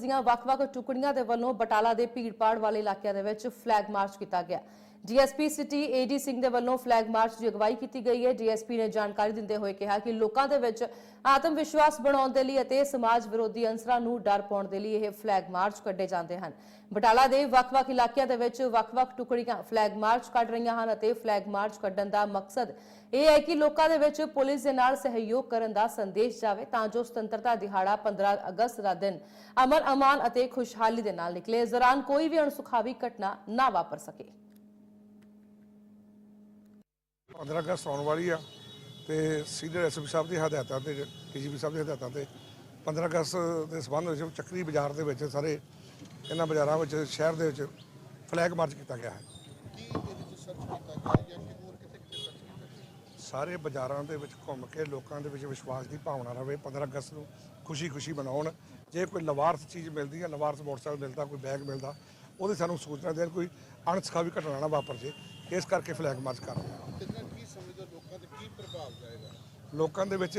ਦੀਆਂ ਵੱਖ-ਵੱਖ ਟੁਕੜੀਆਂ ਦੇ ਵੱਲੋਂ ਬਟਾਲਾ ਦੇ ਭੀੜਪਾੜ ਵਾਲੇ ਇਲਾਕਿਆਂ ਦੇ ਵਿੱਚ ਫਲੈਗ ਮਾਰਚ ਕੀਤਾ ਗਿਆ। ਡੀਐਸਪੀ ਸਿਟੀ ਏਡੀ ਸਿੰਘ ਦੇ ਵੱਲੋਂ ਫਲੈਗ ਮਾਰਚ ਦੀ ਅਗਵਾਈ ਕੀਤੀ ਗਈ ਹੈ। ਡੀਐਸਪੀ ਨੇ ਜਾਣਕਾਰੀ ਦਿੰਦੇ ਹੋਏ ਕਿਹਾ ਕਿ ਲੋਕਾਂ ਦੇ ਵਿੱਚ ਆਤਮ ਵਿਸ਼ਵਾਸ ਬਣਾਉਣ ਦੇ ਲਈ ਅਤੇ ਸਮਾਜ ਵਿਰੋਧੀ ਅੰਸਰਾਂ ਨੂੰ ਡਰ ਪਾਉਣ ਦੇ ਲਈ ਇਹ ਫਲੈਗ ਮਾਰਚ ਕੱਢੇ ਜਾਂਦੇ ਹਨ। ਬਟਾਲਾ ਦੇ ਵੱਖ-ਵੱਖ ਇਲਾਕਿਆਂ ਦੇ ਵਿੱਚ ਵੱਖ-ਵੱਖ ਟੁਕੜੀਆਂ ਫਲੈਗ ਮਾਰਚ ਕੱਢ ਰਹੀਆਂ ਹਨ ਅਤੇ ਫਲੈਗ ਮਾਰਚ ਕੱਢਣ ਦਾ ਮਕਸਦ ਇਹ ਹੈ ਕਿ ਲੋਕਾਂ ਦੇ ਵਿੱਚ ਪੁਲਿਸ ਦੇ ਨਾਲ ਸਹਿਯੋਗ ਕਰਨ ਦਾ ਸੰਦੇਸ਼ ਜਾਵੇ ਤਾਂ ਜੋ ਸੁਤੰਤਰਤਾ ਦਿਹਾੜਾ 15 ਅਗਸਤ ਦਾ ਦਿਨ ਅਮਨ ਅਮਾਨ ਅਤੇ ਖੁਸ਼ਹਾਲੀ ਦੇ ਨਾਲ ਨਿਕਲੇ। ਇਸ ਦੌਰਾਨ ਕੋਈ ਵੀ ਅਣਸੁਖਾਵੀ ਘਟਨਾ ਨਾ ਵਾਪਰ ਸਕੇ। 15 ਅਗਸਤ ਆਉਣ ਵਾਲੀ ਆ ਤੇ ਸੀਨੀਅਰ ਐਸਪੀ ਸਾਹਿਬ ਦੀ ਹਦਾਇਤਾਂ ਤੇ ਡੀਜੀਪੀ ਸਾਹਿਬ ਦੀ ਹਦਾਇਤਾਂ ਤੇ 15 ਅਗਸਤ ਦੇ ਸਬੰਧ ਵਿੱਚ ਚੱਕਰੀ ਬਾਜ਼ਾਰ ਦੇ ਵਿੱਚ ਸਾਰੇ ਇਹਨਾਂ ਬਾਜ਼ਾਰਾਂ ਵਿੱਚ ਸ਼ਹਿਰ ਦੇ ਵਿੱਚ ਫਲੈਗ ਮਾਰਚ ਕੀਤਾ ਗਿਆ ਹੈ। ਸਾਰੇ ਬਾਜ਼ਾਰਾਂ ਦੇ ਵਿੱਚ ਘੁੰਮ ਕੇ ਲੋਕਾਂ ਦੇ ਵਿੱਚ ਵਿਸ਼ਵਾਸ ਦੀ ਭਾਵਨਾ ਰਵੇ 15 ਅਗਸਤ ਨੂੰ ਖੁਸ਼ੀ-ਖੁਸ਼ੀ ਮਨਾਉਣ। ਜੇ ਕੋਈ ਲਵਾਰਸ ਚੀਜ਼ ਮਿਲਦੀ ਹੈ ਲਵਾਰਸ ਮੋਟਰਸਾਈਕਲ ਮਿਲਦਾ ਕੋਈ ਬੈਗ ਮਿਲਦਾ ਉਹਦੀ ਸਾਨੂੰ ਸੂਚਨਾ ਦੇਣ ਕੋਈ ਅਣਸਖਾਵੀ ਘਟਨਾ ਨਾ ਵਾਪਰ ਜੇ। ਇਸ ਕਰਕੇ ਫਲੈਗ ਮਾਰਚ ਕਰ ਰਹੇ ਹਾਂ। ਕਿੰਨਾ ਕੀ ਸਮਝਦੇ ਹੋ ਲੋਕਾਂ ਤੇ ਕੀ ਪ੍ਰਭਾਵ ਜਾਏਗਾ? ਲੋਕਾਂ ਦੇ ਵਿੱਚ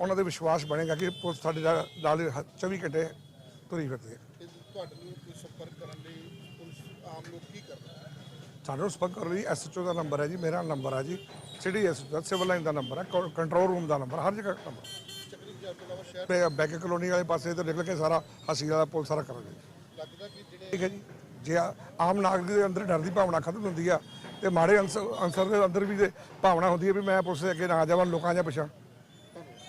ਉਹਨਾਂ ਦੇ ਵਿਸ਼ਵਾਸ ਬਣੇਗਾ ਕਿ ਪੁਲਿਸ ਸਾਡੇ ਨਾਲ ਨਾਲ 24 ਘੰਟੇ ਤੁਰੀ ਫਿਰਦੀ ਹੈ। ਤੁਹਾਡੇ ਨੂੰ ਕੋਈ ਸੰਪਰਕ ਕਰਨ ਲਈ ਪੁਲਿਸ ਆਮ ਲੋਕ ਕੀ ਕਰਦਾ ਹੈ ਸਾਨੂੰ ਸੰਪਰਕ ਕਰਨ ਲਈ ਐਸਐਚਓ ਦਾ ਨੰਬਰ ਹੈ ਜੀ ਮੇਰਾ ਨੰਬਰ ਹੈ ਜੀ। ਸਿਟੀ ਐਸਐਚਓ ਦਾ ਸਿਵਲ ਲਾਈਨ ਦਾ ਨੰਬਰ ਹੈ ਕੰਟਰੋਲ ਰੂਮ ਦਾ ਨੰਬਰ ਹਰ ਜਗ੍ਹਾ ਨੰਬਰ ਬੈਕ ਕਲੋਨੀ ਵਾਲੇ ਪਾਸੇ ਤੋਂ ਨਿਕਲ ਕੇ ਸਾਰਾ ਹਸੀ ਵਾਲਾ ਪੁਲ ਸਾਰਾ ਕਰਾਂਗੇ। ਲੱਗਦਾ ਕਿ ਜਿਹੜੇ ਠੀਕ ਹੈ ਜੀ। ਜੇ ਆ- ਆਮ ਨਾਗਰਿਕ ਦੇ ਅੰਦਰ ਡਰ ਦੀ ਭਾਵਨਾ ਖਤਮ ਹੁੰਦੀ ਆ ਤੇ ਮਾੜੇ ਅੰਸਰ ਅਨਸਰ ਦੇ ਅੰਦਰ ਵੀ ਜੇ ਭਾਵਨਾ ਹੁੰਦੀ ਹੈ ਵੀ ਮੈਂ ਪੁਲਿਸ ਦੇ ਅੱਗੇ ਨਾ ਜਾਵਾਂ, ਲੋਕਾਂ ਜਾਂ ਪਿਛਾਂ